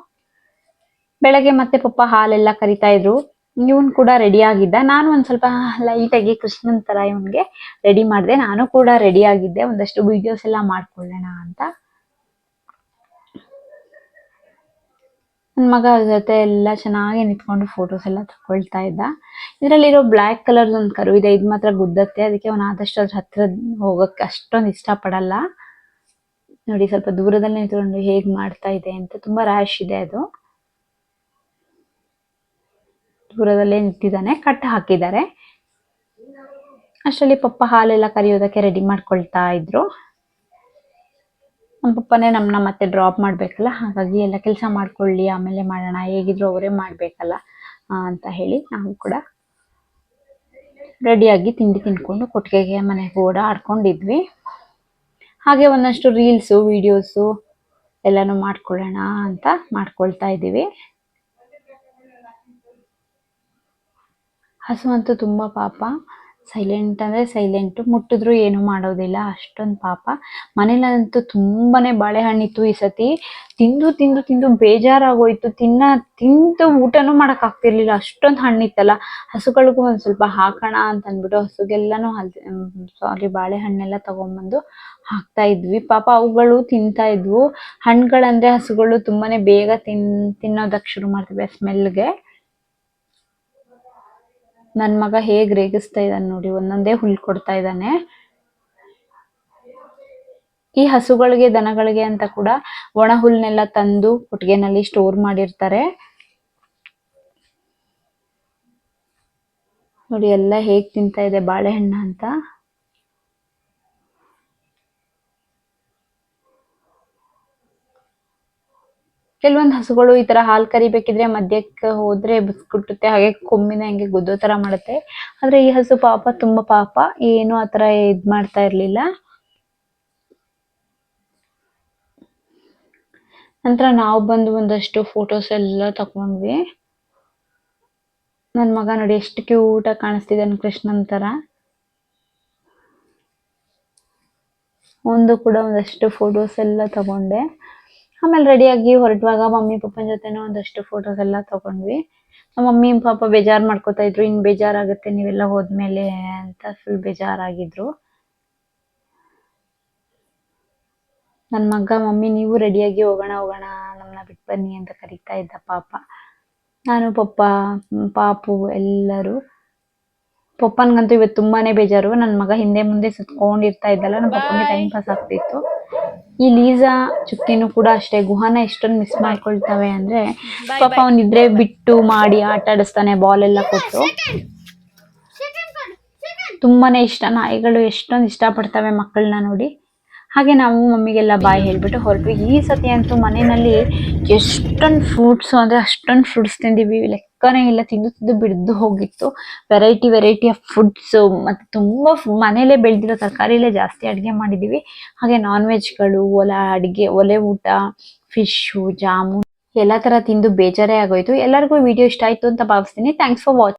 ಬೆಳಗ್ಗೆ ಮತ್ತೆ ಪಪ್ಪ ಹಾಲೆಲ್ಲ ಕರಿತಾ ಇದ್ರು. ಇವನ್ ಕೂಡ ರೆಡಿ ಆಗಿದ್ದ. ನಾನು ಒಂದ್ ಸ್ವಲ್ಪ ಲೈಟ್ ಆಗಿ ಕೃಷ್ಣನ್ ತರ ಇವನ್ಗೆ ರೆಡಿ ಮಾಡಿದೆ. ನಾನು ಕೂಡ ರೆಡಿ ಆಗಿದ್ದೆ. ಒಂದಷ್ಟು ವಿಡಿಯೋಸ್ ಎಲ್ಲ ಮಾಡ್ಕೊಳ್ಳೋಣ ಅಂತ. ನನ್ನ ಮಗ ಅವ್ರ ಜೊತೆ ಎಲ್ಲ ಚೆನ್ನಾಗಿ ನಿಂತ್ಕೊಂಡು ಫೋಟೋಸ್ ಎಲ್ಲ ತಗೊಳ್ತಾ ಇದ್ದ. ಇದರಲ್ಲಿರೋ ಬ್ಲ್ಯಾಕ್ ಕಲರ್ ಒಂದು ಕರು ಇದೆ ಇದು ಮಾತ್ರ ಗುದ್ದತ್ತೆ. ಅದಕ್ಕೆ ಅವನು ಆದಷ್ಟು ಅದ್ರ ಹತ್ರ ಹೋಗಕ್ಕೆ ಅಷ್ಟೊಂದು ಇಷ್ಟಪಡಲ್ಲ. ನೋಡಿ, ಸ್ವಲ್ಪ ದೂರದಲ್ಲಿ ನಿಂತ್ಕೊಂಡು ಹೇಗ್ ಮಾಡ್ತಾ ಇದೆ ಅಂತ ತುಂಬಾ ರ್ಯಾಶ್ ಇದೆ ಅದು. ದೂರದಲ್ಲೇ ನಿಂತಿದ್ದಾನೆ ಕಟ್ ಹಾಕಿದ್ದಾರೆ. ಅಷ್ಟರಲ್ಲಿ ಪಪ್ಪ ಹಾಲೆಲ್ಲ ಕರಿಯೋದಕ್ಕೆ ರೆಡಿ ಮಾಡ್ಕೊಳ್ತಾ ಇದ್ರು. ನಮ್ಮ ಪಪ್ಪನೇ ನಮ್ಮನ್ನ ಮತ್ತೆ ಡ್ರಾಪ್ ಮಾಡ್ಬೇಕಲ್ಲ, ಹಾಗಾಗಿ ಎಲ್ಲ ಕೆಲಸ ಮಾಡ್ಕೊಳ್ಳಿ, ಆಮೇಲೆ ಮಾಡೋಣ, ಹೇಗಿದ್ರು ಅವರೇ ಮಾಡ್ಬೇಕಲ್ಲ ಅಂತ ಹೇಳಿ ನಾವು ಕೂಡ ರೆಡಿಯಾಗಿ ತಿಂಡಿ ತಿನ್ಕೊಂಡು ಕೊಟ್ಟಿಗೆಗೆ ಮನೆಗೆ ಓಡಾಡ್ಕೊಂಡಿದ್ವಿ ಹಾಗೆ ಒಂದಷ್ಟು ರೀಲ್ಸು ವಿಡಿಯೋಸು ಎಲ್ಲಾನು ಮಾಡ್ಕೊಳ್ಳೋಣ ಅಂತ ಮಾಡ್ಕೊಳ್ತಾ ಇದ್ದೀವಿ. ಹಸು ಅಂತೂ ತುಂಬ ಪಾಪ. ಸೈಲೆಂಟ್ ಅಂದ್ರೆ ಸೈಲೆಂಟ್ ಮುಟ್ಟಿದ್ರು ಏನು ಮಾಡೋದಿಲ್ಲ, ಅಷ್ಟೊಂದು ಪಾಪ. ಮನೇಲಂತೂ ತುಂಬಾನೇ ಬಾಳೆಹಣ್ಣಿತ್ತು ಈ ಸತಿ. ತಿಂದು ತಿಂದು ತಿಂದು ಬೇಜಾರಾಗೋಯ್ತು. ತಿನ್ನ, ತಿಂದು ಊಟನೂ ಮಾಡಕ್ ಆಗ್ತಿರ್ಲಿಲ್ಲ ಅಷ್ಟೊಂದು ಹಣ್ಣಿತ್ತಲ್ಲ. ಹಸುಗಳಿಗೂ ಒಂದ್ ಸ್ವಲ್ಪ ಹಾಕೋಣ ಅಂತ ಅಂದ್ಬಿಟ್ಟು ಹಸುಗೆಲ್ಲಾನು ಸಾರಿ ಬಾಳೆಹಣ್ಣೆಲ್ಲ ತಗೊಂಬಂದು ಹಾಕ್ತಾ ಇದ್ವಿ. ಪಾಪ ಅವುಗಳು ತಿಂತಾ ಇದ್ವು. ಹಣ್ಣುಗಳಂದ್ರೆ ಹಸುಗಳು ತುಂಬಾನೇ ಬೇಗ ತಿನ್, ತಿನ್ನೋದಕ್ ಶುರು ಮಾಡ್ತವೆ ಸ್ಮೆಲ್ಗೆ. ನನ್ ಮಗ ಹೇಗ್ ರೇಗಿಸ್ತಾ ಇದ್ದಾನೆ ನೋಡಿ, ಒಂದೊಂದೇ ಹುಲ್ ಕೊಡ್ತಾ ಇದ್ದಾನೆ ಈ ಹಸುಗಳಿಗೆ, ದನಗಳಿಗೆ ಅಂತ ಕೂಡ ಒಣ ಹುಲ್ನೆಲ್ಲ ತಂದು ಕೊಟ್ಟಿಗೆನಲ್ಲಿ ಸ್ಟೋರ್ ಮಾಡಿರ್ತಾರೆ. ನೋಡಿ, ಎಲ್ಲ ಹೇಗ್ ತಿಂತಾ ಇದೆ ಬಾಳೆಹಣ್ಣ ಅಂತ. ಕೆಲವೊಂದು ಹಸುಗಳು ಈ ತರ ಹಾಲ್ ಕರಿಬೇಕಿದ್ರೆ ಮದ್ಯಕ್ಕೆ ಹೋದ್ರೆ ಬಿಸ್ಕುಟ್ಟುತ್ತೆ, ಹಾಗೆ ಕೊಮ್ಮಿನ ಹಂಗೆ ಗುದ್ದೋ ತರ ಮಾಡುತ್ತೆ. ಆದ್ರೆ ಈ ಹಸು ಪಾಪ ತುಂಬಾ ಪಾಪ, ಏನು ಆತರ ಇದ್ ಮಾಡ್ತಾ ಇರ್ಲಿಲ್ಲ. ನಂತರ ನಾವು ಬಂದು ಒಂದಷ್ಟು ಫೋಟೋಸ್ ಎಲ್ಲ ತಕೊಂಡ್ವಿ. ನನ್ ಮಗ ನೋಡಿ ಎಷ್ಟು ಕ್ಯೂಟ್ ಆಗಿ ಕಾಣಿಸ್ತಿದ್ದಾನೆ ಕೃಷ್ಣನ್ ತರ. ಒಂದು ಕೂಡ ಒಂದಷ್ಟು ಫೋಟೋಸ್ ಎಲ್ಲ ತಗೊಂಡೆ. ಆಮೇಲೆ ರೆಡಿಯಾಗಿ ಹೊರಡುವಾಗ ಮಮ್ಮಿ ಪಪ್ಪನ ಜೊತೆನೂ ಒಂದಷ್ಟು ಫೋಟೋಸ್ ಎಲ್ಲ ತಗೊಂಡ್ವಿ. ನಮ್ಮ ಮಮ್ಮಿ ಪಾಪ ಬೇಜಾರ್ ಮಾಡ್ಕೋತಾ ಇದ್ರು. ಇನ್ ಬೇಜಾರಾಗುತ್ತೆ, ನೀವೆಲ್ಲ ಹೋದ್ಮೇಲೆ ಅಂತ ಫುಲ್ ಬೇಜಾರಾಗಿದ್ರು. ನನ್ ಮಗ, ಮಮ್ಮಿ, ನೀವು ರೆಡಿಯಾಗಿ ಹೋಗೋಣ ಹೋಗೋಣ ನಮ್ಮನ್ನ ಬಿಟ್ಟು ಬನ್ನಿ ಅಂತ ಕರೀತಾ ಇದ್ದ ಪಾಪ. ನಾನು, ಪಪ್ಪ, ಪಾಪು ಎಲ್ಲರೂ ಪಪ್ಪನ್ಗಂತೂ ಇವತ್ತು ತುಂಬಾನೇ ಬೇಜಾರು. ನನ್ನ ಮಗ ಹಿಂದೆ ಮುಂದೆ ಸುತ್ಕೊಂಡಿರ್ತಾ ಇದ್ದಲ್ಲ ನಮ್ಮ ಪಪ್ಪನಿಗೆ ಟೈಮ್ ಪಾಸ್ ಆಗ್ತಿತ್ತು. ಈ ಲೀಸಾ ಚುಕ್ಕಿನೂ ಕೂಡ ಅಷ್ಟೇ. ಗುಹಾನ ಎಷ್ಟೊಂದು ಮಿಸ್ ಮಾಡ್ಕೊಳ್ತವೆ ಅಂದ್ರೆ ಪಾಪ ಅವನಿದ್ರೆ ಬಿಟ್ಟು ಮಾಡಿ ಆಟ ಆಡಿಸ್ತಾನೆ ಬಾಲ್ ಎಲ್ಲ ಕೊಟ್ಟು. ತುಂಬಾನೇ ಇಷ್ಟ. ನಾಯಿಗಳು ಎಷ್ಟೊಂದು ಇಷ್ಟಪಡ್ತವೆ ಮಕ್ಕಳನ್ನ ನೋಡಿ. ಹಾಗೆ ನಾವು ಮಮ್ಮಿಗೆಲ್ಲ ಬಾಯ್ ಹೇಳ್ಬಿಟ್ಟು ಹೊರಟ್ವಿ. ಈ ಸತಿ ಅಂತೂ ಮನೆಯಲ್ಲಿ ಎಷ್ಟೊಂದು ಫ್ರೂಟ್ಸು ಅಂದರೆ ಅಷ್ಟೊಂದು ಫ್ರೂಟ್ಸ್ ತಿಂದಿವಿ ಲೆಕ್ಕನೇ ಇಲ್ಲ ತಿಂದು ತಿಂದು ಬಿಡ್ದು ಹೋಗಿತ್ತು. ವೆರೈಟಿ ವೆರೈಟಿ ಆಫ್ ಫುಡ್ಸ್ ಮತ್ತೆ ತುಂಬಾ ಮನೇಲೆ ಬೆಳೆದಿರೋ ತರಕಾರಿಲೇ ಜಾಸ್ತಿ ಅಡಿಗೆ ಮಾಡಿದೀವಿ. ಹಾಗೆ ನಾನ್ ವೆಜ್ಗಳು ಒಲೆ ಅಡಿಗೆ, ಒಲೆ ಊಟ ಫಿಶು ಜಾಮೂನ್, ಎಲ್ಲ ತರ ತಿಂದು ಬೇಜಾರೇ ಆಗೋಯ್ತು. ಎಲ್ಲರಿಗೂ ವಿಡಿಯೋ ಇಷ್ಟ ಆಯ್ತು ಅಂತ ಭಾವಿಸ್ತೀನಿ. Thanks for watch